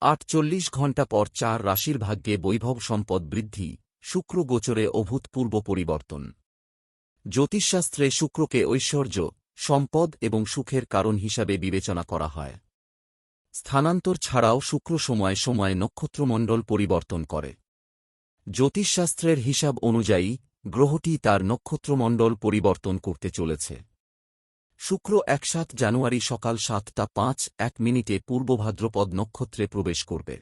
আটচল্লিশ ঘণ্টা পর চার রাশির ভাগ্যে বৈভব সম্পদ বৃদ্ধি, শুক্র গোচরে অভূতপূর্ব পরিবর্তন। জ্যোতিষশাস্ত্রে শুক্রকে ঐশ্বর্য, সম্পদ এবং সুখের কারণ হিসাবে বিবেচনা করা হয়। স্থানান্তর ছাড়াও শুক্র সময় সময় নক্ষত্রমণ্ডল পরিবর্তন করে। জ্যোতিষশাস্ত্রের হিসাব অনুযায়ী, গ্রহটি তার নক্ষত্রমণ্ডল পরিবর্তন করতে চলেছে। শুক্র এক সাত জানুয়ারি সকাল সাতটা পাঁচ, এক মিনিটে পূর্ব ভাদ্রপদ নক্ষত্রে প্রবেশ করবে।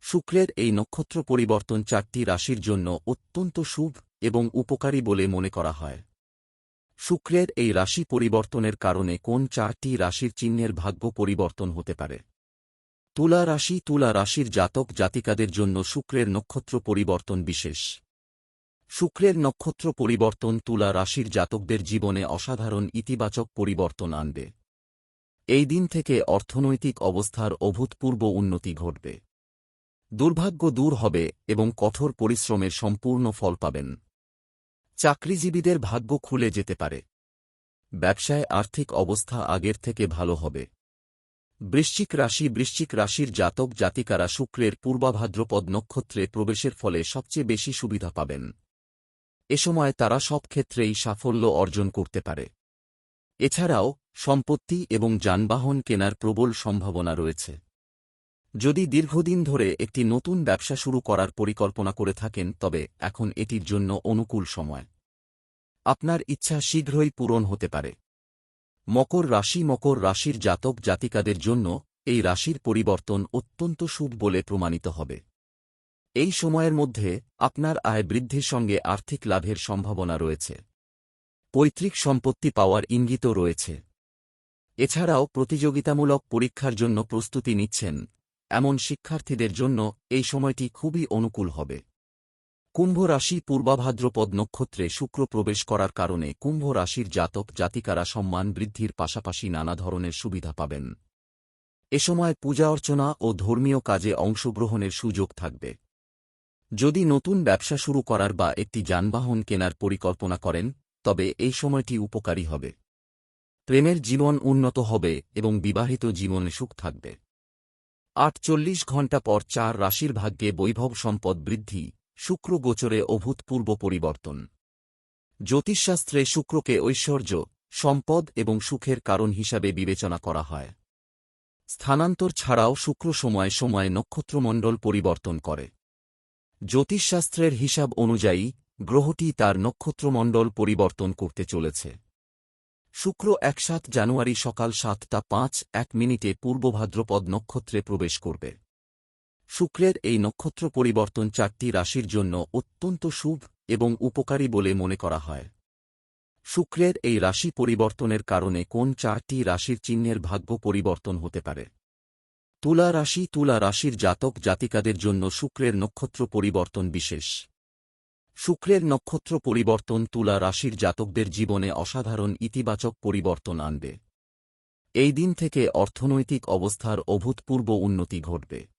শুক্রের এই নক্ষত্র পরিবর্তন চারটি রাশির জন্য অত্যন্ত শুভ এবং উপকারী বলে মনে করা হয়। শুক্রের এই রাশি পরিবর্তনের কারণে কোন চারটি রাশির চিহ্নের ভাগ্য পরিবর্তন হতে পারে? তুলা রাশি, তুলা রাশির জাতক জাতিকাদের জন্য শুক্রের নক্ষত্র পরিবর্তন বিশেষ। শুক্রের নক্ষত্র পরিবর্তন তুলা রাশির জাতকদের জীবনে অসাধারণ ইতিবাচক পরিবর্তন আনবে। এই দিন থেকে অর্থনৈতিক অবস্থার অভূতপূর্ব উন্নতি ঘটবে। দুর্ভাগ্য দূর হবে এবং কঠোর পরিশ্রমের সম্পূর্ণ ফল পাবেন। চাকরিজীবীদের ভাগ্য খুলে যেতে পারে। ব্যবসায় আর্থিক অবস্থা আগের থেকে ভালো হবে। বৃশ্চিক রাশি বৃশ্চিক রাশির জাতক জাতিকারা শুক্রের পূর্বাভাদ্রপদ নক্ষত্রে প্রবেশের ফলে সবচেয়ে বেশি সুবিধা পাবেন। এ সময় তারা সব ক্ষেত্রেই সাফল্য অর্জন করতে পারে। এছাড়াও, সম্পত্তি এবং যানবাহন কেনার প্রবল সম্ভাবনা রয়েছে। যদি দীর্ঘদিন ধরে একটি নতুন ব্যবসা শুরু করার পরিকল্পনা করে থাকেন, তবে এখন এটির জন্য অনুকূল সময়। আপনার ইচ্ছা শীঘ্রই পূরণ হতে পারে। মকর রাশি মকর রাশির জাতক জাতিকাদের জন্য এই রাশির পরিবর্তন অত্যন্ত শুভ বলে প্রমাণিত হবে। এই সময়ের মধ্যে আপনার আয় বৃদ্ধির সঙ্গে আর্থিক লাভের সম্ভাবনা রয়েছে। পৈতৃক সম্পত্তি পাওয়ার ইঙ্গিতও রয়েছে। এছাড়াও প্রতিযোগিতামূলক পরীক্ষার জন্য প্রস্তুতি নিচ্ছেন এমন শিক্ষার্থীদের জন্য এই সময়টি খুবই অনুকূল হবে। কুম্ভ রাশি পূর্বাভাদ্রপদ নক্ষত্রে শুক্র প্রবেশ করার কারণে কুম্ভ রাশির জাতক জাতিকারা সম্মান বৃদ্ধির পাশাপাশি নানা ধরনের সুবিধা পাবেন। এ সময় পূজা অর্চনা ও ধর্মীয় কাজে অংশগ্রহণের সুযোগ থাকবে। যদি নতুন ব্যবসা শুরু করার বা একটি যানবাহন কেনার পরিকল্পনা করেন, তবে এই সময়টি উপকারী হবে। প্রেমের জীবন উন্নত হবে এবং বিবাহিত জীবনে সুখ থাকবে। আটচল্লিশ ঘণ্টা পর চার রাশির ভাগ্যে বৈভব সম্পদ বৃদ্ধি, শুক্র গোচরে অভূতপূর্ব পরিবর্তন। জ্যোতিষশাস্ত্রে শুক্রকে ঐশ্বর্য, সম্পদ এবং সুখের কারণ হিসাবে বিবেচনা করা হয়। স্থানান্তর ছাড়াও শুক্র সময় সময়ে নক্ষত্রমণ্ডল পরিবর্তন করে। জ্যোতিষশাস্ত্রের হিসাব অনুযায়ী, গ্রহটি তার নক্ষত্রমণ্ডল পরিবর্তন করতে চলেছে। শুক্র এক সাত জানুয়ারি সকাল সাতটা পাঁচ, এক মিনিটে পূর্ব ভাদ্রপদ নক্ষত্রে প্রবেশ করবে। শুক্রের এই নক্ষত্র পরিবর্তন চারটি রাশির জন্য অত্যন্ত শুভ এবং উপকারী বলে মনে করা হয়। শুক্রের এই রাশি পরিবর্তনের কারণে কোন চারটি রাশির চিহ্নের ভাগ্য পরিবর্তন হতে পারে? তুলা রাশি তুলা রাশির জাতক জাতিকাদের জন্য শুক্রের নক্ষত্র পরিবর্তন বিশেষ। শুক্রের নক্ষত্র পরিবর্তন তুলা রাশির জাতকদের জীবনে অসাধারণ ইতিবাচক পরিবর্তন আনবে। এই দিন থেকে অর্থনৈতিক অবস্থার অভূতপূর্ব উন্নতি ঘটবে।